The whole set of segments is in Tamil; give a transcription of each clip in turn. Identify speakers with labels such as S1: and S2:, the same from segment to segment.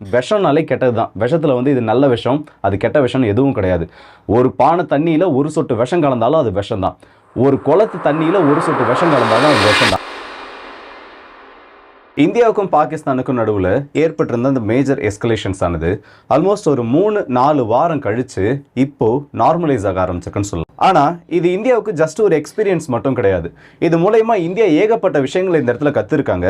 S1: விஷம்னாலே கெட்டது தான் விஷத்தில் வந்து இது நல்ல விஷம் அது கெட்ட விஷம் எதுவும் கிடையாது. ஒரு பானை தண்ணியில் ஒரு சொட்டு விஷம் கலந்தாலும் அது விஷம் தான் ஒரு குளத்து தண்ணியில் ஒரு சொட்டு விஷம் கலந்தாலும் அது விஷம் தான் இந்தியாவுக்கும் பாகிஸ்தானுக்கும் நடுவில் ஏற்பட்டிருந்த அந்த மேஜர் எஸ்கலேஷன்ஸ் ஆனது ஆல்மோஸ்ட் ஒரு மூணு நாலு வாரம் கழித்து இப்போ நார்மலைஸ் ஆக ஆரம்பிச்சிருக்குன்னு சொல்லலாம். ஆனால் இது இந்தியாவுக்கு ஜஸ்ட் ஒரு எக்ஸ்பீரியன்ஸ் மட்டும் கிடையாது. இது மூலயமா இந்தியா ஏகப்பட்ட விஷயங்களை இந்த இடத்துல கற்றுருக்காங்க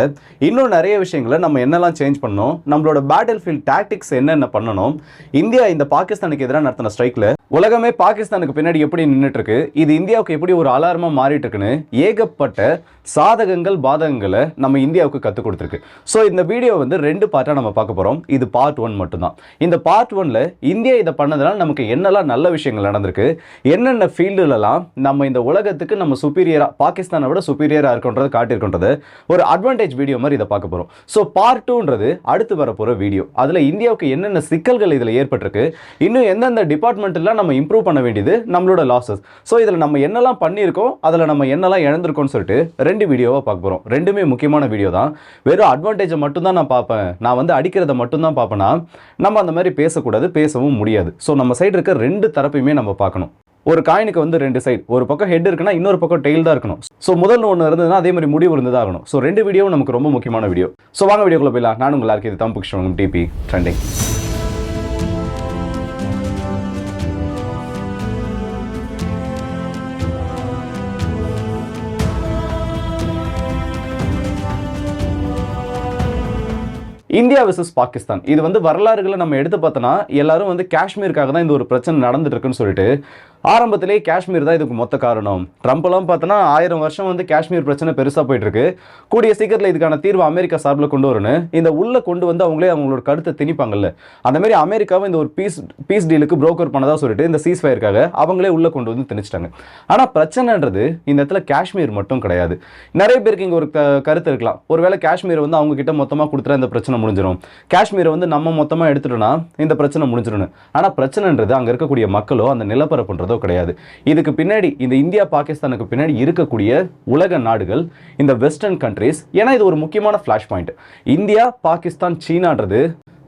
S1: இன்னும் நிறைய விஷயங்களை நம்ம என்னெல்லாம் சேஞ்ச் பண்ணணும் நம்மளோட பேட்டில் ஃபீல்ட் டாக்டிக்ஸ் என்னென்ன பண்ணணும் இந்தியா இந்த பாகிஸ்தானுக்கு எதிராக நடத்தின ஸ்ட்ரைக்கில் உலகமே பாகிஸ்தானுக்கு பின்னாடி எப்படி நின்றுட்டு இருக்கு இது இந்தியாவுக்கு எப்படி ஒரு அலாரமாக மாறிட்டு இருக்குன்னு ஏகப்பட்ட சாதகங்கள் பாதகங்களை நம்ம இந்தியாவுக்கு கற்றுக் கொடுத்துருக்கு. ஸோ இந்த வீடியோ வந்து ரெண்டு பார்ட்டாக நம்ம பார்க்க போகிறோம் இது பார்ட் ஒன் மட்டும்தான். இந்த பார்ட் ஒனில் இந்தியா இதை பண்ணதுனால நமக்கு என்னெல்லாம் நல்ல விஷயங்கள் நடந்திருக்கு என்னென்ன ஃபீல்டுலலாம் நம்ம இந்த உலகத்துக்கு நம்ம சுப்பீரியராக பாகிஸ்தானை விட சுப்பீரியராக இருக்கின்றது காட்டியிருக்கின்றது. ஒரு அட்வான்டேஜ் வீடியோ மாதிரி இதை பார்க்க போகிறோம் ஸோ பார்ட் டூன்றது அடுத்து வரப்போகிற வீடியோ அதில் இந்தியாவுக்கு என்னென்ன சிக்கல்கள் இதில் ஏற்பட்டிருக்கு இன்னும் எந்தெந்த டிபார்ட்மெண்ட்லாம் நம்ம இம்ப்ரூவ் பண்ண வேண்டியது நம்மளோட லாசஸ் ஸோ இதில் நம்ம என்னெல்லாம் பண்ணியிருக்கோம் அதில் நம்ம என்னெல்லாம் இழந்திருக்கோம்னு சொல்லிட்டு ரெண்டு வீடியோவாக பார்க்க போகிறோம் ரெண்டுமே முக்கியமான வீடியோ தான். வெறும் அட்வான்டேஜை மட்டும்தான் நான் பார்ப்பேன். நான் வந்து அடிக்கிறத மட்டும்தான் பார்ப்பேன்னா நம்ம அந்த மாதிரி பேசக்கூடாது பேசவும் முடியாது. ஸோ நம்ம சைடு இருக்க ரெண்டு தரப்பையுமே நம்ம பார்க்கணும். ஒரு காயினுக்கு வந்து ரெண்டு சைடு ஒரு பக்கம் ஹெட் இருக்குன்னா இன்னொரு பக்கம் டெயில் தான் இருக்கணும். ஸோ முதல் ஒன்று இருந்ததுன்னா அதே மாதிரி முடிவு இருந்ததாக ஆகணும். ஸோ ரெண்டு வீடியோவும் நமக்கு ரொம்ப முக்கியமான வீடியோ ஸோ வாங்க வீடியோக்குள்ளே போயிடலாம். நான் உங்களுக்கு இது Thambu Krishnan DP trending India versus Pakistan. இது வந்து வரலாறுகளை நம்ம எடுத்து பார்த்தோன்னா எல்லாரும் வந்து காஷ்மீருக்காக தான் இந்த ஒரு பிரச்சனை நடந்துட்டு இருக்குன்னு சொல்லிட்டு ஆரம்பத்திலே காஷ்மீர் தான் இதுக்கு மொத்த காரணம். ட்ரம்ப்லாம் பார்த்தோன்னா ஆயிரம் வருஷம் வந்து காஷ்மீர் பிரச்சனை பெருசாக போயிட்டு இருக்கு கூடிய சீக்கிரத்தில் இதுக்கான தீர்வு அமெரிக்கா சார்பில் கொண்டு வரணும். இந்த உள்ள கொண்டு வந்து அவங்களே அவங்களோட கருத்தை திணிப்பாங்கல்ல. அந்த மாதிரி அமெரிக்காவை இந்த ஒரு பீஸ் பீஸ் டீலுக்கு புரோக்கர் பண்ணதாக சொல்லிட்டு இந்த சீஸ் ஃபயருக்காக அவங்களே உள்ள கொண்டு வந்து திணிச்சிட்டாங்க. ஆனால் பிரச்சனைன்றது இந்த இடத்துல காஷ்மீர் மட்டும் கிடையாது. நிறைய பேருக்கு இங்கே ஒரு க- கருத்து இருக்கலாம். ஒருவேளை காஷ்மீர் வந்து அவங்க கிட்ட மொத்தமாக கொடுத்துட்டா இந்த பிரச்சனை முடிஞ்சிடும் காஷ்மீரை வந்து நம்ம மொத்தமாக எடுத்துட்டோம்னா இந்த பிரச்சனை முடிஞ்சிடும் ஆனால் பிரச்சனைன்றது அங்கே இருக்கக்கூடிய மக்களோ அந்த நிலப்பரப்புன்றது கிடையாது. இதுக்கு பின்னாடி இந்த இந்தியா பாகிஸ்தானுக்கு பின்னாடி இருக்கக்கூடிய உலக நாடுகள் இந்த வெஸ்டர்ன் கண்ட்ரீஸ் ஏன்னா இது ஒரு முக்கியமான ஃப்ளாஷ் பாயிண்ட் இந்தியா பாகிஸ்தான் சீனான்றது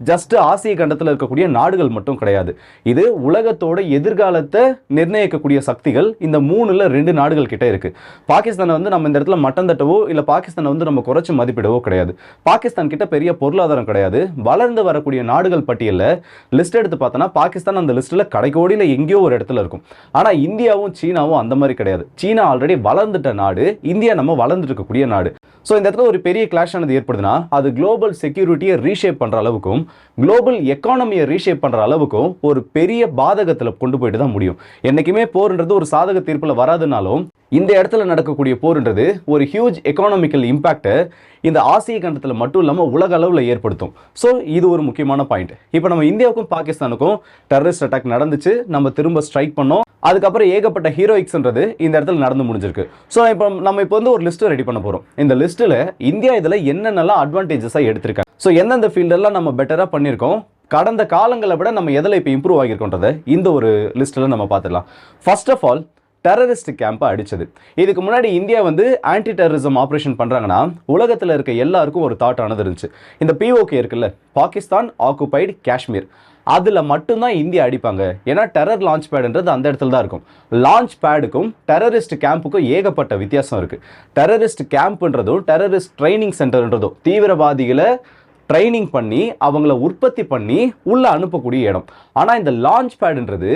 S1: ஜஸ்ட் ஆசிய கண்டத்தில் இருக்கக்கூடிய நாடுகள் மட்டும் கிடையாது. இது உலகத்தோட எதிர்காலத்தை நிர்ணயிக்கக்கூடிய சக்திகள் இந்த மூணுல ரெண்டு நாடுகள் கிட்ட இருக்கு. பாகிஸ்தானை வந்து நம்ம இந்த இடத்துல மட்டம் தட்டவோ இல்லை பாகிஸ்தானை வந்து நம்ம குறைச்சி மதிப்பிடவோ கிடையாது. பாகிஸ்தான் கிட்ட பெரிய பொருளாதாரம் கிடையாது. வளர்ந்து வரக்கூடிய நாடுகள் பட்டியலில் லிஸ்ட் எடுத்து பார்த்தோன்னா பாகிஸ்தான் அந்த லிஸ்ட்டில் கடைக்கோடியில் எங்கேயோ ஒரு இடத்துல இருக்கும். ஆனால் இந்தியாவும் சீனாவும் அந்த மாதிரி கிடையாது. சீனா ஆல்ரெடி வளர்ந்துட்ட நாடு இந்தியா நம்ம வளர்ந்துட்டு இருக்கக்கூடிய நாடு. ஸோ இந்த இடத்துல ஒரு பெரிய கிளாஷ் ஆனது ஏற்படுதுன்னா அது குளோபல் செக்யூரிட்டியை ரீஷேப் பண்ணுற அளவுக்கும் குளோபல் எக்கானமியை ரீஷேப் பண்ணுற அளவுக்கும் ஒரு பெரிய பாதகத்தில் கொண்டு போயிட்டு தான் முடியும். என்றைக்குமே போர்ன்றது ஒரு சாதக தீர்ப்பில் வராதுனாலும் இந்த இடத்துல நடக்கக்கூடிய போர்ன்றது ஒரு ஹியூஜ் எக்கானமிக்கல் இம்பேக்டை இந்த ஆசிய கண்டத்தில் மட்டும் இல்லாமல் உலக அளவில் ஏற்படுத்தும். ஸோ இது ஒரு முக்கியமான பாயிண்ட் இப்போ நம்ம இந்தியாவுக்கும் பாகிஸ்தானுக்கும் டெரரிஸ்ட் அட்டாக் நடந்துச்சு. நம்ம திரும்ப ஸ்ட்ரைக் பண்ணோம். அதுக்கப்புறம் ஏகப்பட்ட ஹீரோயிக்ஸ்ன்றது இந்த இடத்துல நடந்து முடிஞ்சிருக்கு. ஸோ இப்போ நம்ம இப்போ வந்து ஒரு லிஸ்ட் ரெடி பண்ண போகிறோம் இந்த லிஸ்ட்டில் இந்தியா இதில் என்னென்னலாம் அட்வான்டேஜஸாக எடுத்திருக்காங்க? ஸோ எந்தெந்த ஃபீல்டெல்லாம் நம்ம பெட்டராக பண்ணியிருக்கோம். கடந்த காலங்களை விட நம்ம எதில் இப்போ இம்ப்ரூவ் ஆகியிருக்கோன்றதை இந்த ஒரு லிஸ்ட்டில் நம்ம பார்த்துடலாம். ஃபர்ஸ்ட் ஆஃப் ஆல் டெரரிஸ்ட் கேம்பை அடிச்சது. இதுக்கு முன்னாடி இந்தியா வந்து ஆன்டி டெரரிசம் ஆப்ரேஷன் பண்ணுறாங்கன்னா உலகத்தில் இருக்க எல்லாருக்கும் ஒரு தாட் ஆனது இருந்துச்சு. இந்த பிஓகே இருக்குல்ல பாகிஸ்தான் ஆக்குபைடு காஷ்மீர் அதில் மட்டும்தான் இந்தியா அடிப்பாங்க. ஏன்னா டெரர் லான்ச் பேடுன்றது அந்த இடத்துல தான் இருக்கும். லான்ச் பேடுக்கும் டெரரிஸ்ட் கேம்புக்கும் ஏகப்பட்ட வித்தியாசம் இருக்குது டெரரிஸ்ட் கேம்ப்ன்றதும் டெரரிஸ்ட் ட்ரைனிங் சென்டர்ன்றதும் தீவிரவாதிகளை ட்ரைனிங் பண்ணி அவங்கள உற்பத்தி பண்ணி உள்ள அனுப்பக்கூடிய இடம். ஆனால் இந்த லான்ச் பேடுன்றது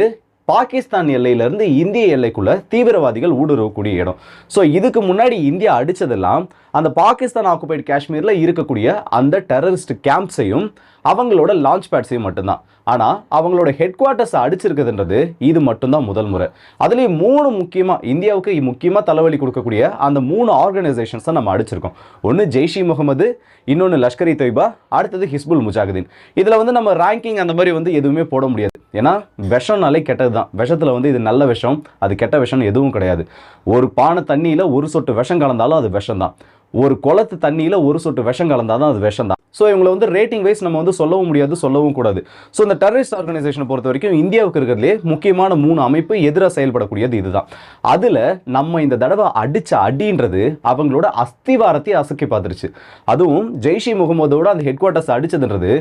S1: பாகிஸ்தான் எல்லையிலேருந்து இந்திய எல்லைக்குள்ளே தீவிரவாதிகள் ஊடுருவக்கூடிய இடம். ஸோ இதுக்கு முன்னாடி இந்தியா அடித்ததெல்லாம் அந்த பாகிஸ்தான் ஆக்குபைடு காஷ்மீரில் இருக்கக்கூடிய அந்த டெரரிஸ்ட் கேம்ப்ஸையும் அவங்களோட லான்ச் பேட்ஸையும் மட்டும்தான். ஆனால் அவங்களோட ஹெட் குவார்ட்டர்ஸை அடிச்சிருக்குதுன்றது இது மட்டும்தான் முதல் முறை. அதுலேயும் மூணு முக்கியமாக இந்தியாவுக்கு முக்கியமாக தலைவலி கொடுக்கக்கூடிய அந்த மூணு ஆர்கனைசேஷன்ஸை நம்ம அடிச்சிருக்கோம். ஒன்று ஜெய்ஷி முகமது இன்னொன்று லஷ்கர் இ தொய்பா அடுத்தது ஹிஸ்புல் முஜாகுதீன் இதில் வந்து நம்ம ரேங்கிங் அந்த மாதிரி வந்து எதுவுமே போட முடியாது. ஏன்னா விஷம்னாலே கெட்டது தான் விஷத்தில் வந்து இது நல்ல விஷம் அது கெட்ட விஷம் எதுவும் கிடையாது. ஒரு பானை தண்ணியில் ஒரு சொட்டு விஷம் கலந்தாலும் அது விஷம் தான் ஒரு குளத்து தண்ணியில் ஒரு சொட்டு விஷம் கலந்தாலும் அது விஷம் தான் ஸோ இவங்களை வந்து ரேட்டிங் வைஸ் நம்ம வந்து சொல்லவும் முடியாது சொல்லவும் கூடாது. ஸோ இந்த டெரரிஸ்ட் ஆர்கனைசேஷனை பொறுத்த வரைக்கும் இந்தியாவுக்கு இருக்கிறதுலே முக்கியமான மூணு அமைப்பு எதிராக செயல்படக்கூடியது இதுதான். அதில் நம்ம இந்த தடவை அடிச்ச அடின்றது அவங்களோட அஸ்திவாரத்தை அசக்கி பார்த்துருச்சு. அதுவும் ஜெய்ஷி முகமதோட அந்த ஹெட் குவார்ட்டர்ஸ் அடிச்சதுன்றது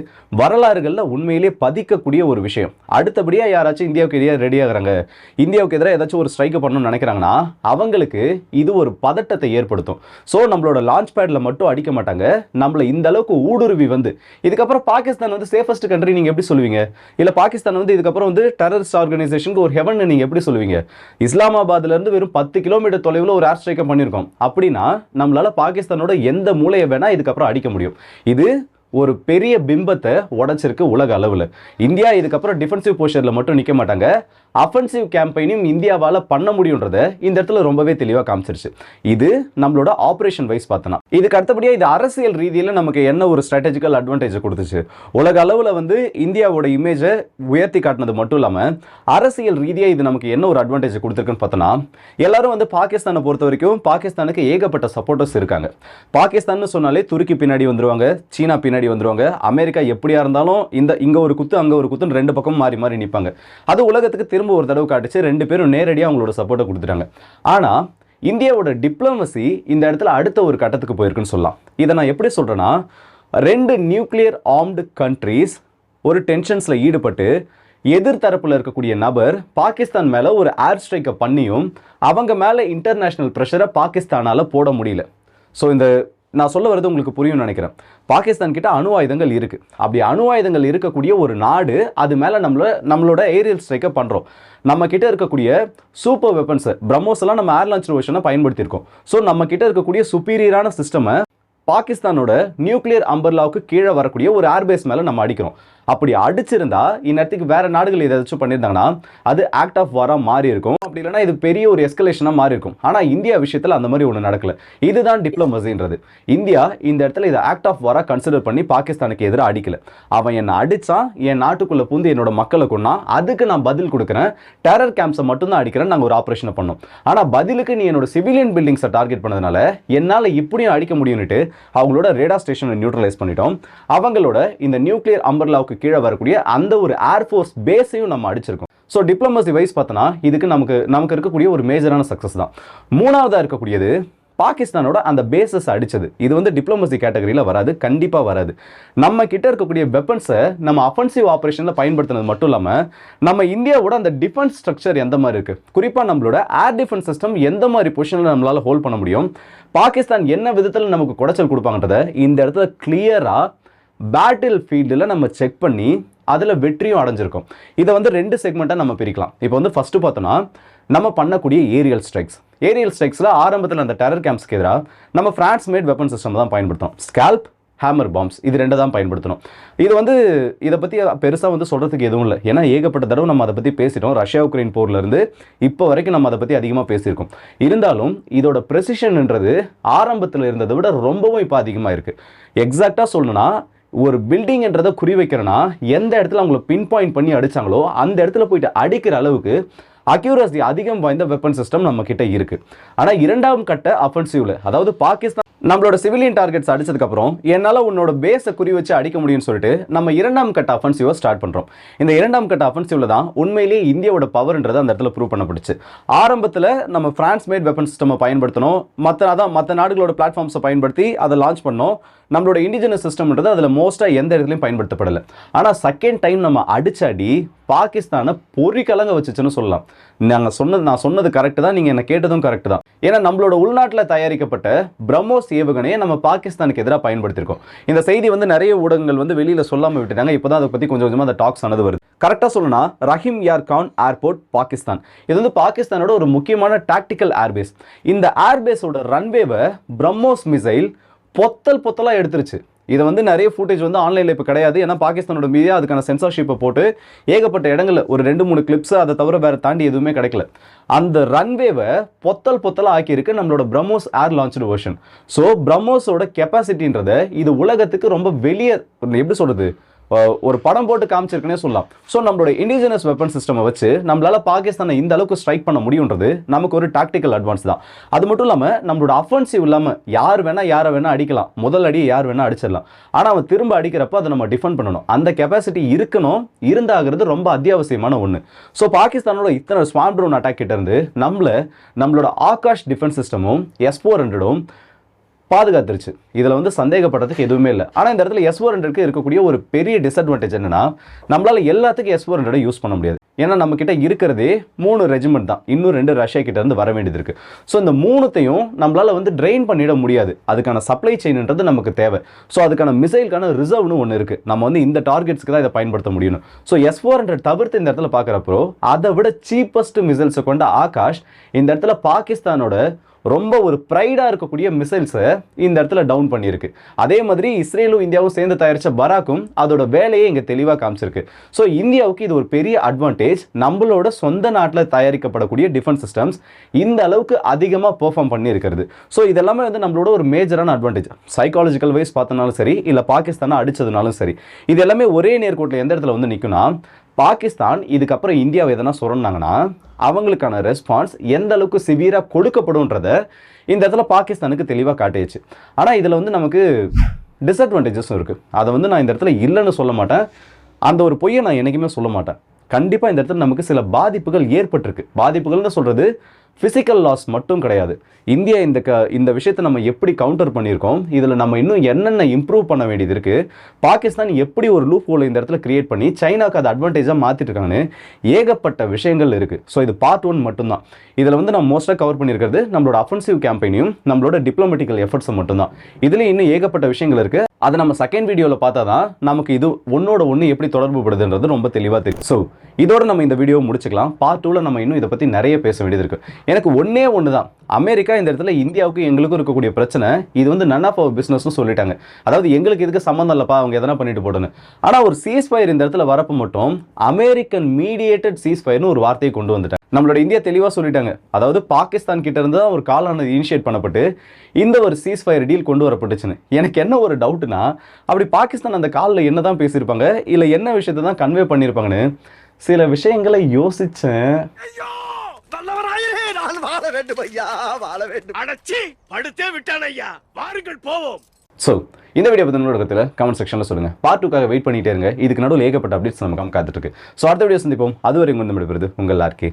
S1: வரலாறுகளில் உண்மையிலேயே பதிக்கக்கூடிய ஒரு விஷயம். அடுத்தபடியாக யாராச்சும் இந்தியாவுக்கு எதிராக ரெடி ஆகுறாங்க இந்தியாவுக்கு எதிராக ஏதாச்சும் ஒரு ஸ்ட்ரைக் பண்ணணும்னு நினைக்கிறாங்கன்னா அவங்களுக்கு இது ஒரு பதட்டத்தை ஏற்படுத்தும். ஸோ நம்மளோட லான்ச் பேடில் மட்டும் அடிக்க மாட்டாங்க. நம்மளை இந்த அளவுக்கு ஊடுருவி வந்து இதுக்கப்புறம் பாகிஸ்தான் வந்து சேஃபஸ்ட் கண்ட்ரி நீங்கள் எப்படி சொல்லுவீங்க? இல்லை பாகிஸ்தான் வந்து இதுக்கப்புறம் வந்து டெரரிஸ்ட் ஆர்கனைசேஷனுக்கு ஒரு ஹெவன் நீங்கள் எப்படி சொல்லுவீங்க? இஸ்லாமாபாத்ல இருந்து வெறும் பத்து கிலோமீட்டர் தொலைவில் ஒரு ஏர் ஸ்ட்ரைக்கை பண்ணியிருக்கோம் அப்படின்னா நம்மளால பாகிஸ்தானோட எந்த மூலையை வேணா இதுக்கப்புறம் அடிக்க முடியும். இது ஒரு பெரிய பிம்பத்தை உடைச்சிருக்கு உலக அளவில். இந்தியா இதுக்கப்புறம் டிஃபென்சிவ் போஸ்டரில் மட்டும் நிற்க மாட்டாங்க. அஃபென்சிவ் கேம்பெயினும் இந்தியாவால் பண்ண முடியுன்றத இந்த இடத்துல ரொம்பவே தெளிவாக காமிச்சிருச்சு. இது நம்மளோட ஆப்ரேஷன் வைஸ் பார்த்தோன்னா இதுக்கு அடுத்தபடியாக இது அரசியல் ரீதியில் நமக்கு என்ன ஒரு ஸ்ட்ராட்டஜிக்கல் அட்வான்டேஜ் கொடுத்துச்சு? உலக அளவில் வந்து இந்தியாவோட இமேஜை உயர்த்தி காட்டினது மட்டும் இல்லாமல் அரசியல் ரீதியாக இது நமக்கு என்ன ஒரு அட்வான்டேஜ் கொடுத்துருக்குன்னு பார்த்தோன்னா எல்லாரும் வந்து பாகிஸ்தானை பொறுத்த வரைக்கும் பாகிஸ்தானுக்கு ஏகப்பட்ட சப்போர்ட்டர்ஸ் இருக்காங்க. பாகிஸ்தான் சொன்னாலே துருக்கி பின்னாடி வந்துருவாங்க சீனா பின்னாடி வந்துருவாங்க. அமெரிக்கா எப்படியா இருந்தாலும் இந்த இங்க ஒரு குத்து அங்க ஒரு குத்துன்னு ரெண்டு பக்கம் மாறி மாறி நிற்பாங்க அது உலகத்துக்கு திரும்ப ஒரு தடவை காட்டுச்சு. ரெண்டு பேரும் நேரடியாக அவங்களோட சப்போர்ட்டை கொடுத்துட்டாங்க. ஆனா இந்தியாவோட டிப்ளமசி இந்த இடத்துல அடுத்த ஒரு கட்டத்துக்கு போயிருக்குன்னு சொல்லலாம். இதை நான் எப்படி சொல்றேன்னா ரெண்டு நியூக்ளியர் ஆர்ம்டு கண்ட்ரீஸ் ஒரு டென்ஷன்ஸில் ஈடுபட்டு எதிர்த்தரப்பில் இருக்கக்கூடிய நபர் பாகிஸ்தான் மேலே ஒரு ஏர் ஸ்ட்ரைக்கை பண்ணியும் அவங்க மேலே இன்டர்நேஷ்னல் ப்ரெஷரை பாகிஸ்தானால் போட முடியல. ஸோ இந்த நான் சொல்ல வரது உங்களுக்கு புரியும்னு நினைக்கிறேன். பாகிஸ்தான் கிட்ட அணு ஆயுதங்கள் இருக்கு. அப்படி அணு ஆயுதங்கள் இருக்கக்கூடிய ஒரு நாடு அது மேலே நம்மள நம்மளோட ஏரியல் ஸ்ட்ரைக்கை பண்ணுறோம் நம்ம கிட்ட இருக்கக்கூடிய சூப்பர் வெப்பன்ஸ் பிரம்மோஸ் எல்லாம் நம்ம ஏர் லான்ச் வெர்ஷனை பயன்படுத்தியிருக்கோம். ஸோ நம்ம கிட்ட இருக்கக்கூடிய சுப்பீரியரான சிஸ்டமை பாகிஸ்தானோட நியூக்ளியர் அம்பர்லாவுக்கு கீழே வரக்கூடிய ஒரு ஏர்பேஸ் மேலே நம்ம அடிக்கிறோம். அப்படி அடிச்சிருந்தா இந்நேரத்துக்கு வேற நாடுகள் ஏதாச்சும் பண்ணியிருந்தாங்கன்னா அது ஆக்ட் ஆஃப் வாரா மாறி இருக்கும் அப்படி இல்லைன்னா இது பெரிய ஒரு எஸ்கலேஷனாக மாறி இருக்கும் ஆனால் இந்தியா விஷயத்தில் அந்த மாதிரி ஒன்று நடக்கல. இதுதான் டிப்ளமசின்றது இந்தியா இந்த இடத்துல இதை ஆக்ட் ஆஃப் வாரா கன்சிடர் பண்ணி பாகிஸ்தானுக்கு எதிராக அடிக்கல. அவன் என்னை அடிச்சான் என் நாட்டுக்குள்ள பூந்து என்னோட மக்களை கொண்டா அதுக்கு நான் பதில் கொடுக்குறேன். டெரர் கேம்ப்ஸை மட்டும்தான் அடிக்கிறேன் நாங்கள் ஒரு ஆப்ரேஷனை பண்ணோம். ஆனால் பதிலுக்கு நீ என்னோட சிவிலியன் பில்டிங்ஸை டார்கெட் பண்ணதுனால என்னால் இப்படியும் அடிக்க முடியும்னுட்டு அவங்களோட ரேடா ஸ்டேஷனை நியூட்ரலைஸ் பண்ணிட்டோம். அவங்களோட இந்த நியூக்ளியர் அம்பர்லாவுக்கு கீழே வரக்கூடிய அந்த ஒரு ஏர்ஃபோர்ஸ் பேஸையும் நம்ம அடிச்சிருக்கோம். ஸோ டிப்ளமசி வைஸ் பார்த்தோன்னா இதுக்கு நமக்கு நமக்கு இருக்கக்கூடிய ஒரு மேஜரான சக்ஸஸ் தான். மூணாவதாக இருக்கக்கூடியது பாகிஸ்தானோட அந்த பேசஸ் அடித்தது இது வந்து டிப்ளமசி கேட்டகரியில் வராது கண்டிப்பாக வராது. நம்ம கிட்ட இருக்கக்கூடிய வெப்பன்ஸை நம்ம அஃபென்சிவ் ஆப்ரேஷனில் பயன்படுத்தினது மட்டும் இல்லாமல் நம்ம இந்தியாவோட அந்த டிஃபென்ஸ் ஸ்ட்ரக்சர் எந்த மாதிரி இருக்குது குறிப்பாக நம்மளோட ஏர் டிஃபென்ஸ் சிஸ்டம் எந்த மாதிரி பொசிஷனில் நம்மளால் ஹோல்ட் பண்ண முடியும்? பாகிஸ்தான் என்ன விதத்தில் நமக்கு குடைச்சல் கொடுப்பாங்கன்றத இந்த இடத்துல கிளியராக பேட்டில் ஃபீல்டில் நம்ம செக் பண்ணி அதில் வெற்றியும் அடைஞ்சிருக்கோம். இதை வந்து ரெண்டு செக்மெண்ட்டாக நம்ம பிரிக்கலாம். இப்போ வந்து ஃபஸ்ட்டு பார்த்தோன்னா நம்ம பண்ணக்கூடிய ஏரியல் ஸ்ட்ரைக்ஸ் ஏரியல் ஸ்ட்ரைக்ஸில் ஆரம்பத்தில் அந்த டெரர் கேம்ப்ஸ்க்கு எதிராக நம்ம ஃப்ரான்ஸ் மேட் வெப்பன் சிஸ்டம் தான் பயன்படுத்தோம். ஸ்கேல்ப் ஹேமர் பாம்ஸ் இது ரெண்டு தான் பயன்படுத்தணும். இது வந்து இதை பற்றி பெருசாக வந்து சொல்கிறதுக்கு எதுவும் இல்லை. ஏன்னா ஏகப்பட்ட தடவை நம்ம அதை பற்றி பேசிட்டோம். ரஷ்யா உக்ரைன் போர்லேருந்து இப்போ வரைக்கும் நம்ம அதை பற்றி அதிகமாக பேசியிருக்கோம். இருந்தாலும் இதோட ப்ரெசிஷன்ன்றது ஆரம்பத்தில் இருந்ததை விட ரொம்பவும் இப்போ அதிகமாக இருக்குது எக்ஸாக்டாக சொல்லணும்னா ஒரு பில்டிங்ன்றதை குறி வைக்கிறேன்னா எந்த இடத்துல அவங்கள பின் பாயிண்ட் பண்ணி அடிச்சாங்களோ அந்த இடத்துல போயிட்டு அடிக்கிற அளவுக்கு அக்யூரசி அதிகம் வாய்ந்த வெப்பன் சிஸ்டம் நம்ம கிட்ட இருக்கு. ஆனால் இரண்டாம் கட்ட அஃபென்சிவ்ல அதாவது பாகிஸ்தான் நம்மளோட சிவிலியன் டார்கெட்ஸ் அடிச்சதுக்கப்புறம் என்னால் உன்னோட பேஸை குறி வச்சு அடிக்க முடியும்னு சொல்லிட்டு நம்ம இரண்டாம் கட்ட அஃபென்சிவை ஸ்டார்ட் பண்ணுறோம் இந்த இரண்டாம் கட்ட அஃபென்சிவ்ல தான் உண்மையிலேயே இந்தியாவோட பவர்ன்றது அந்த இடத்துல ப்ரூவ் பண்ணப்பட்டுச்சு. ஆரம்பத்தில் நம்ம ஃப்ரான்ஸ் மேட் வெப்பன் சிஸ்டமை பயன்படுத்தணும் மற்ற அதான் மற்ற நாடுகளோட பிளாட்ஃபார்ம்ஸை பயன்படுத்தி அதை லான்ச் பண்ணோம். நம்மளோட இண்டிஜினஸ் சிஸ்டம்ன்றது அதில் மோஸ்ட்டாக எந்த இடத்துலையும் பயன்படுத்தப்படலை. ஆனால் செகண்ட் டைம் நம்ம அடிச்சடி பாகிஸ்தானை பொறி கலங்க வச்சுச்சுன்னு சொல்லலாம். நாங்கள் சொன்னது நான் சொன்னது கரெக்டு தான் நீங்கள் என்ன கேட்டதும் கரெக்டு தான். ஏன்னா நம்மளோட உள்நாட்டில் தயாரிக்கப்பட்ட பிரம்மோஸ் ஏவுகணையை நம்ம பாகிஸ்தானுக்கு எதிராக பயன்படுத்தியிருக்கோம். இந்த செய்தி வந்து நிறைய ஊடகங்கள் வந்து வெளியில் சொல்லாமல் விட்டுட்டாங்க. இப்போ தான் அதை பற்றி கொஞ்சம் கொஞ்சமாக அந்த டாக்ஸ் ஆனது வருது. கரெக்டாக சொல்லணும்னா ரஹீம் யார் கான் ஏர்போர்ட் பாகிஸ்தான். இது வந்து பாகிஸ்தானோட ஒரு முக்கியமான டாக்டிக்கல் ஏர்பேஸ் இந்த ஏர்பேஸோட ரன்வேவை பிரம்மோஸ் மிசைல் பொத்தல் பொத்தலாக எடுத்துருச்சு. இதை வந்து நிறைய ஃபுட்டேஜ் வந்து ஆன்லைனில் இப்போ கிடையாது. ஏன்னா பாகிஸ்தானோட மீடியா அதுக்கான சென்சார்ஷிப்பை போட்டு ஏகப்பட்ட இடங்களில் ஒரு ரெண்டு மூணு கிளிப்ஸு அதை தவிர வேறு தாண்டி எதுவுமே கிடைக்கல. அந்த ரன்வேவை பொத்தல் பொத்தலாக ஆக்கியிருக்கு நம்மளோட BrahMos air launch version so பிரம்மோஸோட கெப்பாசிட்டின்றத இது உலகத்துக்கு ரொம்ப வெளியே எப்படி சொல்கிறது ஒரு படம் போட்டு காமிச்சிருக்குன்னே சொல்லலாம். ஸோ நம்மளோட இண்டிஜினஸ் வெப்பன் சிஸ்டமை வச்சு நம்மளால பாகிஸ்தானை இந்த அளவுக்கு ஸ்ட்ரைக் பண்ண முடியுன்றது நமக்கு ஒரு டாக்டிக்கல் அட்வான்ஸ் தான். அது மட்டும் இல்லாமல் நம்மளோட அஃபென்சிவ் இல்லாமல் யார் வேணால் யாரை வேணால் அடிக்கலாம். முதல் அடி யார் வேணால் அடிச்சிடலாம். ஆனால் அவன் திரும்ப அடிக்கிறப்ப அதை நம்ம டிஃபெண்ட் பண்ணணும். அந்த கெப்பாசிட்டி இருக்கணும். இருந்தாகிறது ரொம்ப அத்தியாவசியமான ஒன்று ஸோ பாகிஸ்தானோட இத்தனை ஸ்வாம் ட்ரோன் அட்டாக் கிட்டேருந்து இருந்து நம்மள நம்மளோட ஆகாஷ் டிஃபென்ஸ் சிஸ்டமும் எஸ் ஃபோர் ஹண்ட்ரடும் பாதுகாத்துருச்சு. இதில் வந்து சந்தேகப்படுறதுக்கு எதுவுமே இல்லை. ஆனால் இந்த இடத்துல எஸ் ஃபோர் ஹண்ட்ரட்க்கு இருக்கக்கூடிய ஒரு பெரிய டிஸ்அட்வான்டேஜ் என்னன்னா நம்மளால் எல்லாத்துக்கும் எஸ் ஃபோர் ஹண்ட்ரட் யூஸ் பண்ண முடியாது. ஏன்னா நம்ம கிட்ட இருக்கிறதே மூணு ரெஜிமெண்ட் தான். இன்னும் ரெண்டு ரஷ்யா கிட்ட இருந்து வர வேண்டியது இருக்கு. ஸோ இந்த மூணுத்தையும் நம்மளால வந்து ட்ரெயின் பண்ணிட முடியாது. அதுக்கான சப்ளை செயின்ன்றது நமக்கு தேவை. ஸோ அதுக்கான மிசைலுக்கான ரிசர்வ்னு ஒன்று இருக்கு. நம்ம வந்து இந்த டார்கெட்ஸ்க்கு தான் இதை பயன்படுத்த முடியும் ஸோ எஸ் ஃபோர் ஹண்ட்ரட் தவிர்த்து இந்த இடத்துல பார்க்குறப்போ அதை விட சீப்பஸ்ட் மிசைல்ஸை கொண்ட ஆகாஷ் இந்த இடத்துல பாகிஸ்தானோட ரொம்ப ஒரு ப்ரைடாக இருக்கக்கூடிய மிசைல்ஸை இந்த இடத்துல டவுன் பண்ணியிருக்கு. அதே மாதிரி இஸ்ரேலும் இந்தியாவும் சேர்ந்து தயாரித்த பராக்கும் அதோட வேலையை இங்கே தெளிவாக காமிச்சிருக்கு. ஸோ இந்தியாவுக்கு இது ஒரு பெரிய அட்வான்டேஜ் நம்மளோட சொந்த நாட்டில் தயாரிக்கப்படக்கூடிய டிஃபென்ஸ் சிஸ்டம்ஸ் இந்த அளவுக்கு அதிகமாக பெர்ஃபார்ம் பண்ணியிருக்கிறது. ஸோ இதெல்லாமே வந்து நம்மளோட ஒரு மேஜரான அட்வான்டேஜ் சைக்காலஜிக்கல் வைஸ் பார்த்தனாலும் சரி இல்லை பாகிஸ்தானை அடிச்சதுனாலும் சரி. இது எல்லாமே ஒரே நேர்கோட்டில் எந்த இடத்துல வந்து நிற்கும்னா பாகிஸ்தான் இதுக்கப்புறம் இந்தியாவை எதனா சொன்னாங்கன்னா அவங்களுக்கான ரெஸ்பான்ஸ் எந்த அளவுக்கு சிவியராக கொடுக்கப்படும்ன்றத இந்த இடத்துல பாகிஸ்தானுக்கு தெளிவாக காட்டிடுச்சு ஆனால் இதில் வந்து நமக்கு டிஸ்அட்வான்டேஜஸும் இருக்குது அதை வந்து நான் இந்த இடத்துல இல்லைன்னு சொல்ல மாட்டேன். அந்த ஒரு பொய்யை நான் என்றைக்குமே சொல்ல மாட்டேன். கண்டிப்பாக இந்த இடத்துல நமக்கு சில பாதிப்புகள் ஏற்பட்டிருக்கு. பாதிப்புகள்னு சொல்கிறது ஃபிசிக்கல் லாஸ் மட்டும் கிடையாது. இந்தியா இந்த க இந்த விஷயத்தை நம்ம எப்படி கவுண்டர் பண்ணியிருக்கோம் இதில் நம்ம இன்னும் என்னென்ன இம்ப்ரூவ் பண்ண வேண்டியது இருக்குது பாகிஸ்தான் எப்படி ஒரு லூப் ஹோல் இந்த இடத்துல கிரியேட் பண்ணி சைனாக்கு அது அட்வான்டேஜாக மாற்றிட்டுருக்காங்கன்னு ஏகப்பட்ட விஷயங்கள் இருக்குது ஸோ இது பார்ட் ஒன் மட்டும்தான். இதில் வந்து நம்ம மோஸ்ட்டாக கவர் பண்ணியிருக்கிறது நம்மளோட அஃபென்சிவ் கேம்பெயினையும் நம்மளோட டிப்ளமெட்டிக்கல் எஃபர்ட்ஸும் மட்டும்தான். இதுலேயும் இன்னும் ஏகப்பட்ட விஷயங்கள் இருக்குது அதை நம்ம செகண்ட் வீடியோவில் பார்த்தா தான் நமக்கு இது ஒன்னோட ஒன்று எப்படி தொடர்பு படுதுன்றது ரொம்ப தெளிவாக தெரியும். ஸோ இதோட நம்ம இந்த வீடியோ முடிச்சுக்கலாம். பார்ட் டூவில் நம்ம இன்னும் இதை பற்றி நிறைய பேச வேண்டியது இருக்குது எனக்கு ஒன்றே ஒன்று தான் அமெரிக்கா இந்த இடத்துல இந்தியாவுக்கு எங்களுக்கும் இருக்கக்கூடிய பிரச்சனை. இது வந்து நன் ஆஃப் அவர் பிஸ்னஸ்னு சொல்லிட்டாங்க. அதாவது எங்களுக்கு இதுக்கு சம்மந்தம் இல்லைப்பா அவங்க எதனா பண்ணிட்டு போடணும் ஆனால் ஒரு சீஸ் ஃபயர் இந்த இடத்துல வரப்போ மட்டும் அமெரிக்கன் மீடியேட்டட் சீஸ் ஃபயர்னு ஒரு வார்த்தையை கொண்டு வந்துட்டாங்க. நம்மளோட இந்தியா தெளிவாக சொல்லிட்டாங்க. அதாவது பாகிஸ்தான் கிட்ட இருந்து தான் ஒரு காலானது இனிஷியேட் பண்ணப்பட்டு இந்த ஒரு சீஸ் ஃபயர் டீல் கொண்டு வரப்பட்டுச்சுன்னு. எனக்கு என்ன ஒரு டவுட்னா அப்படி பாகிஸ்தான் அந்த காலில் என்ன தான் பேசியிருப்பாங்க இல்லை என்ன விஷயத்தை தான் கன்வே பண்ணியிருப்பாங்கன்னு சில விஷயங்களை யோசிச்சேன்.
S2: வாழ வேண்டும் ஐயா வாழ வேண்டும்.
S3: அடச்சி படுத்தே விட்டான் ஐயா. வாருங்கள் போவோம்.
S1: ஸோ இந்த வீடியோ பற்றி கருத்தில் கமெண்ட் செக்ஷனில் சொல்லுங்கள் பார்ட் டூக்காக வெயிட் பண்ணிட்டே இருங்க. இதுக்கு நடுவில் ஏகப்பட்ட அப்டேட்ஸ் நமக்கு காத்துட்டு இருக்கு. ஸோ அடுத்த வீடியோ சந்திப்போம். அதுவரை வந்து விடுபடுது உங்கள் ஆர்கே